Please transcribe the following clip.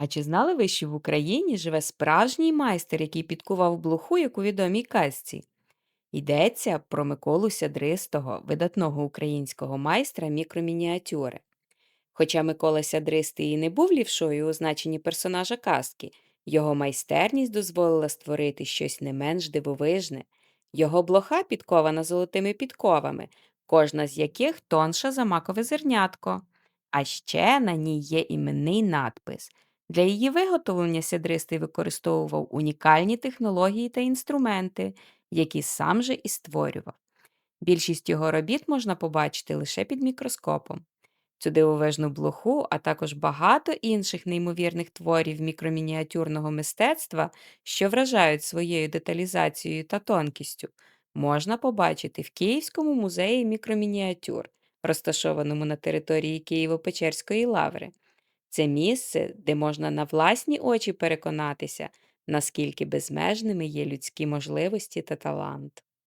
А чи знали ви, що в Україні живе справжній майстер, який підкував блоху, як у відомій казці? Йдеться про Миколу Сядристого, видатного українського майстра мікромініатюри. Хоча Микола Сядристий і не був лівшою у значенні персонажа казки, його майстерність дозволила створити щось не менш дивовижне. Його блоха підкована золотими підковами, кожна з яких тонша за макове зернятко. А ще на ній є іменний надпис. Для її виготовлення Сядристий використовував унікальні технології та інструменти, які сам же і створював. Більшість його робіт можна побачити лише під мікроскопом. Цю дивовижну блоху, а також багато інших неймовірних творів мікромініатюрного мистецтва, що вражають своєю деталізацією та тонкістю, можна побачити в Київському музеї мікромініатюр, розташованому на території Києво-Печерської лаври. Це місце, де можна на власні очі переконатися, наскільки безмежними є людські можливості та талант.